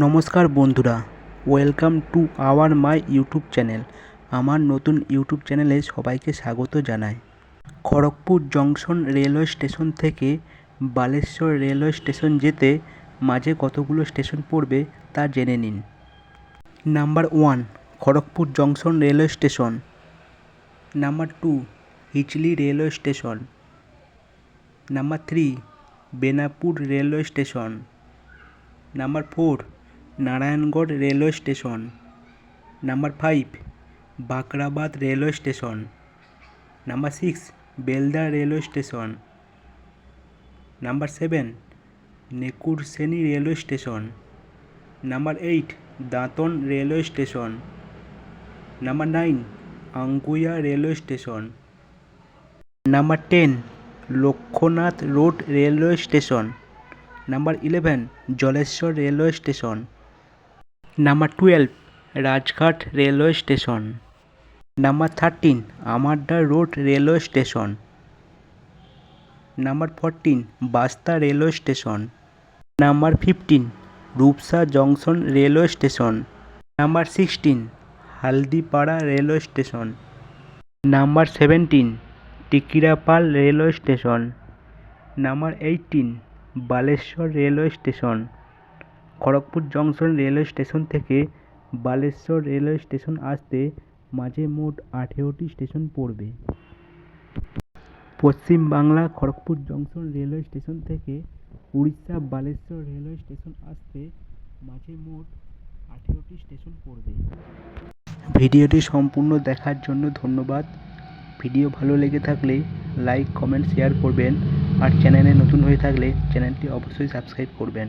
নমস্কার বন্ধুরা welcome to our my YouTube channel আমার নতুন ইউটিউব চ্যানেলে সবাইকে স্বাগত জানাই। খড়গপুর জংশন রেলওয়ে স্টেশন থেকে বালেশ্বর রেলওয়ে স্টেশন যেতে মাঝে কতগুলো স্টেশন পড়বে তা জেনে নিন। Number one, Kharagpur junction railway station. Number two, Hijli railway station. Number three, Benapur railway station. Number four Narayangarh railway station. Number five Bakhrabad railway station. Number six, Belda railway station. Number seven Nekursini railway station. Number eight, Dantan railway station. Number nine Angua railway station. Number ten Lakshannath road railway station. Number eleven, Jaleswar railway station. Number twelve Rajghat railway station number thirteen Amarda road railway station number fourteen Basta railway station number fifteen Rupsa junction railway station number sixteen Haldipada railway station number seventeen Tikirapal railway station number eighteen Baleswar railway station Kharagpur junction railway station থেকে Baleshwar railway station আসতে মাঝে মোট আঠেরোটি station পড়বে। Paschimbangla Kharagpur junction railway station থেকে Orissa Baleshwar railway station আসতে মাঝে মোট আঠেরোটি স্টেশন পড়বে। ভিডিওটি সম্পূর্ণ দেখার জন্য ধন্যবাদ। ভিডিও ভালো লেগে থাকলে লাইক, কমেন্ট, শেয়ার করবেন। আর চ্যানেলে নতুন হয়ে থাকলে চ্যানেলটি অবশ্যই সাবস্ক্রাইব করবেন।